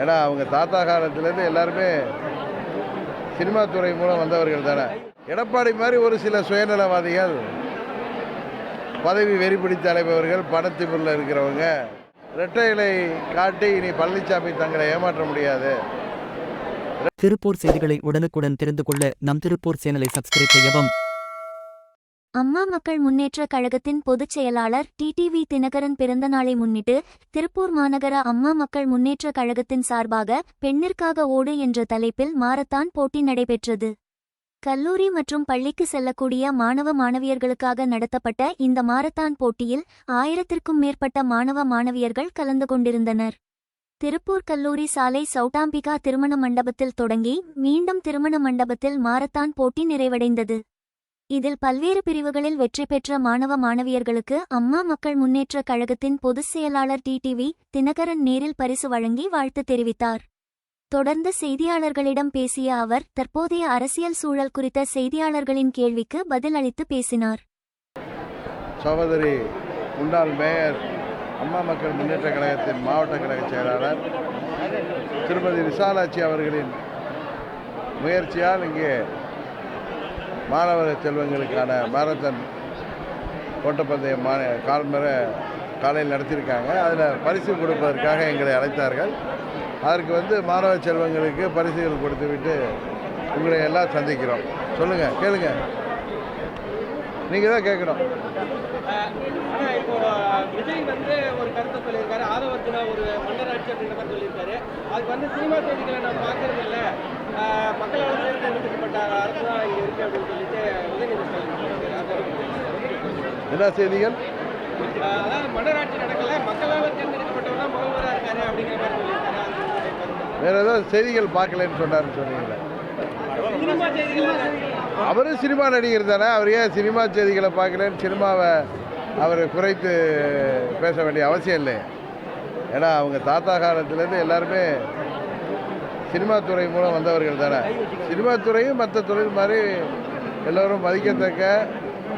ஏன்னா அவங்க தாத்தா காலத்துலேருந்து எல்லாருமே சினிமா துறை மூலம் வந்தவர்கள் தானே. எடப்பாடி மாதிரி ஒரு சில சுயநலவாதிகள் பதவி வெறி பிடித்த அலைபவர்கள் பணத்திமிரில் இருக்கிறவங்க. இரட்டை இலை காட்டி இனி பழனிசாமி தங்களை ஏமாற்ற முடியாது. திருப்பூர் செய்திகளை உடனுக்குடன் தெரிந்து கொள்ள நம் திருப்பூர் சேனலை சப்ஸ்கிரைப் செய்யவும். அம்மா மக்கள் முன்னேற்ற கழகத்தின் பொதுச் செயலாளர் டிடிவி தினகரன் பிறந்த நாளை முன்னிட்டு திருப்பூர் மாநகர அம்மா மக்கள் முன்னேற்ற கழகத்தின் சார்பாக பெண்ணிற்காக ஓடு என்ற தலைப்பில் மாரத்தான் போட்டி நடைபெற்றது. கல்லூரி மற்றும் பள்ளிக்கு செல்லக்கூடிய மாணவ மாணவியர்களுக்காக நடத்தப்பட்ட இந்த மாரத்தான் போட்டியில் ஆயிரத்திற்கும் மேற்பட்ட மாணவ மாணவியர்கள் கலந்து கொண்டிருந்தனர். திருப்பூர் கல்லூரி சாலை சௌட்டாம்பிகா திருமண மண்டபத்தில் தொடங்கி மீண்டும் திருமண மண்டபத்தில் மாரத்தான் போட்டி நிறைவடைந்தது. இதில் பல்வேறு பிரிவுகளில் வெற்றி பெற்ற மாணவ மாணவியர்களுக்கு அம்மா மக்கள் முன்னேற்றக் கழகத்தின் பொதுச் செயலாளர் டிடிவி தினகரன் நேரில் பரிசு வழங்கி வாழ்த்து தெரிவித்தார். தொடர்ந்து செய்தியாளர்களிடம் பேசிய அவர் தற்போதைய அரசியல் சூழல் குறித்த செய்தியாளர்களின் கேள்விக்கு பதில் அளித்து பேசினார். சகோதரி முன்னாள் மேயர் அம்மா மக்கள் முன்னேற்ற கழகத்தின் மாவட்ட கழக செயலாளர் திருமதி விசாலாட்சி அவர்களின் முயற்சியால் இங்கே மாணவ செல்வங்களுக்கான மாரத்தான் ஓட்டப்பந்தயம் மா கால்முறை காலையில் நடத்தியிருக்காங்க. அதில் பரிசு கொடுப்பதற்காக எங்களை அழைத்தார்கள். அதற்கு வந்து மாணவ செல்வங்களுக்கு பரிசுகள் கொடுத்துவிட்டு உங்களை எல்லாம் சந்திக்கிறோம். சொல்லுங்கள் கேளுங்க. நீங்கள் தான் கேட்கணும். விஜய் வந்து ஒரு கருத்தை சொல்லியிருக்காரு ஆதவர்ஜுனா ஒரு மன்னராட்சி அப்படின்ற மாதிரி சொல்லியிருக்காரு அதுக்கு வந்து சினிமா செய்திகளை நான் பார்க்கறது இல்லை மக்களால் இங்க அப்படின்னு சொல்லிட்டு உதயநிதி ஸ்டாலின் என்ன செய்திகள்? அதாவது மன்னராட்சி நடக்கல மக்களால் தேர்ந்தெடுக்கப்பட்டவர் தான் முதல்வராக இருக்காரு அப்படிங்கிற மாதிரி சொல்லியிருக்காரு. வேற ஏதாவது செய்திகள் பார்க்கலன்னு சொன்னாருன்னு சொன்னீங்களே சினிமா செய்திகள் அவரும் சினிமா நடிகர் தானே அவர் ஏன் சினிமா செய்திகளை பார்க்கலன்னு சினிமாவை அவர் குறைத்து பேச வேண்டிய அவசியம் இல்லை ஏன்னா அவங்க தாத்தா காலத்துலேருந்து எல்லாருமே சினிமா துறை மூலம் வந்தவர்கள் தானே. சினிமா துறையும் மற்ற தொழில் மாதிரி எல்லோரும் மதிக்கத்தக்க.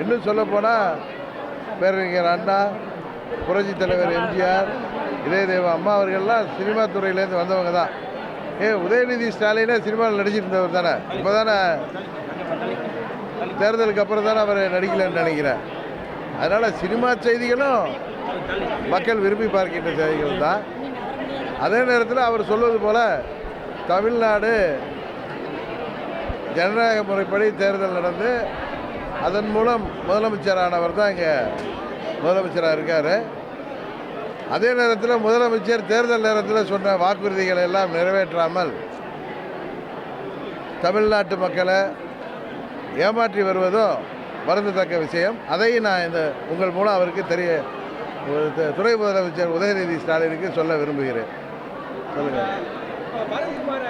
இன்னும் சொல்லப்போனால் பேரறிஞர் அண்ணா புரட்சி தலைவர் எம்ஜிஆர் இதயதேவ அம்மா அவர்கள்லாம் சினிமா துறையிலேருந்து வந்தவங்க தான். ஏ உதயநிதி ஸ்டாலினே சினிமாவில் நடிச்சிருந்தவர் தானே. இப்போ தானே தேர்தலுக்கு அப்புறம் தானே அவர் நடிக்கலைன்னு நினைக்கிறேன். அதனால் சினிமா செய்திகளும் மக்கள் விரும்பி பார்க்கின்ற செய்திகள் தான். அதே நேரத்தில் அவர் சொல்வது போல் தமிழ்நாடு ஜனநாயக முறைப்படி தேர்தல் நடந்து அதன் மூலம் முதலமைச்சரானவர் தான் இங்கே முதலமைச்சராக இருக்கார். அதே நேரத்தில் முதலமைச்சர் தேர்தல் நேரத்தில் சொன்ன வாக்குறுதிகளை எல்லாம் நிறைவேற்றாமல் தமிழ்நாட்டு மக்களை ஏமாற்றி வருவதும் வருந்தத்தக்க விஷயம். அதையும் நான் இந்த உங்கள் மூலம் அவருக்கு தெரிய ஒரு துணை முதலமைச்சர் உதயநிதி ஸ்டாலினுக்கு சொல்ல விரும்புகிறேன். சொல்லுங்கள் இப்போ பாரதிகுமார்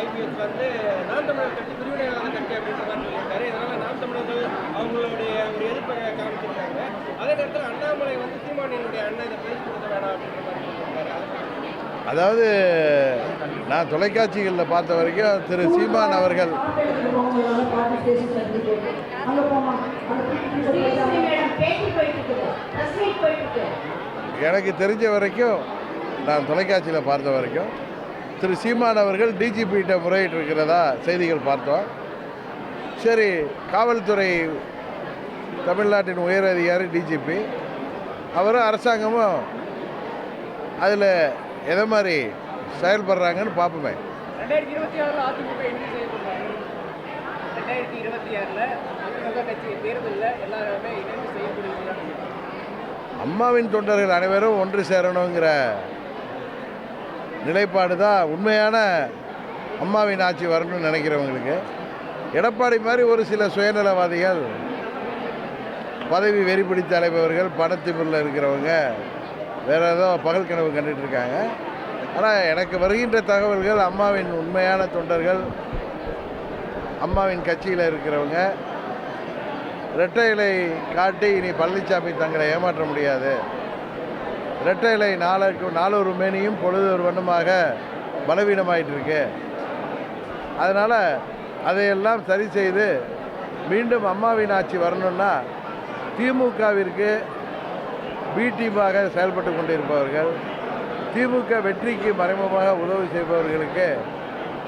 ஐபிஎஸ் வந்து நாம் தமிழர் கட்சி பிரிவினைவாத கட்சி அப்படின்ற மாதிரி சொல்லியிருக்காரு. இதனால நாம் தமிழர்கள் அவங்களுடைய ஒரு எதிர்ப்பை காமிச்சிருக்காங்க. அதே நேரத்தில் அண்ணாமலை வந்து சீமானியினுடைய அண்ணன் இதை பேசி வேணாம் அப்படின்ற மாதிரி சொல்லியிருக்காரு. அதாவது நான் தொலைக்காட்சிகளில் பார்த்த வரைக்கும் திரு சீமான் அவர்கள் எனக்கு தெரிஞ்ச வரைக்கும் நான் தொலைக்காட்சியில் பார்த்த வரைக்கும் திரு சீமான் அவர்கள் டிஜிபிகிட்ட முறையிட்டு இருக்கிறதா செய்திகள் பார்த்தோம். சரி காவல்துறை தமிழ்நாட்டின் உயர் அதிகாரி டிஜிபி அவரும் அரசாங்கமும் அதில் எதை மாதிரி செயல்படுறாங்கன்னு பார்ப்போமே. ரெண்டாயிரத்தி இருபத்தி ஆறில் அதிமுக இணைந்து செயல்படுறாங்க? ரெண்டாயிரத்தி இருபத்தி ஆறில் அதிமுக கட்சி தேர்தலில் எல்லாருமே இணைந்து செயல்படுகிறாங்க. அம்மாவின் தொண்டர்கள் அனைவரும் ஒன்று சேரணுங்கிற நிலைப்பாடு தான் உண்மையான அம்மாவின் ஆட்சி வரணும்னு நினைக்கிறவங்களுக்கு. எடப்பாடி மாதிரி ஒரு சில சுயநலவாதிகள் பதவி வெறி பிடித்த அலைபவர்கள் பணத்திமிரில் இருக்கிறவங்க வேறு ஏதோ பகல் கனவு கண்டுட்டு இருக்காங்க. ஆனால் எனக்கு வருகின்ற தகவல்கள் அம்மாவின் உண்மையான தொண்டர்கள் அம்மாவின் கட்சியில் இருக்கிறவங்க இரட்டை இலை காட்டி இனி பழனிசாமி தங்களை ஏமாற்ற முடியாது. இரட்டை இலை நாளுக்கு நாளொரு மேனியும் பொழுது ஒரு வண்ணமாக பலவீனமாயிட்டு இருக்கு அதனால் அதையெல்லாம் சரி செய்து மீண்டும் அம்மாவின் ஆட்சி வரணும்னா திமுகவிற்கு பிடிமாக செயல்பட்டு கொண்டிருப்பவர்கள் திமுக வெற்றிக்கு மறைமுகமாக உதவி செய்பவர்களுக்கு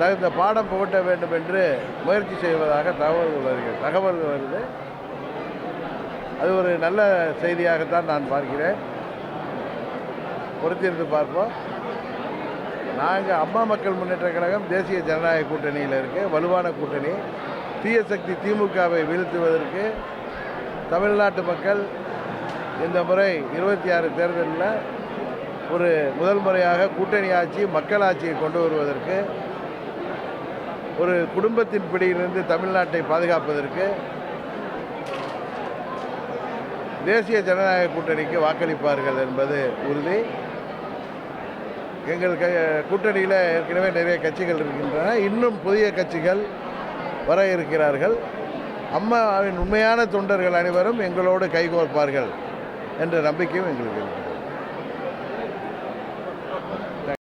தகுந்த பாடம் புகட்ட வேண்டும் என்று முயற்சி செய்வதாக தகவல்கள் வருகிறது தகவல்கள் வருது. அது ஒரு நல்ல செய்தியாகத்தான் நான் பார்க்கிறேன். பொறுத்திருந்து பார்ப்போம். நாங்கள் அம்மா மக்கள் முன்னேற்ற கழகம் தேசிய ஜனநாயக கூட்டணியில் இருக்குது வலுவான கூட்டணி. தீய சக்தி திமுகவை வீழ்த்துவதற்கு தமிழ்நாட்டு மக்கள் இந்த முறை இருபத்தி ஆறு தேர்தலில் ஒரு முதல் முறையாக கூட்டணி ஆட்சி மக்கள் ஆட்சியை கொண்டு வருவதற்கு ஒரு குடும்பத்தின் பிடியிலிருந்து தமிழ்நாட்டை பாதுகாப்பதற்கு தேசிய ஜனநாயக கூட்டணிக்கு வாக்களிப்பார்கள் என்பது உறுதி. எங்கள் க கூட்டணியில் ஏற்கனவே நிறைய கட்சிகள் இருக்கின்றன. இன்னும் புதிய கட்சிகள் வர இருக்கிறார்கள். அம்மாவின் உண்மையான தொண்டர்கள் அனைவரும் எங்களோடு கைகோர்ப்பார்கள் என்ற நம்பிக்கையும் எங்களுக்கு இருக்கிறது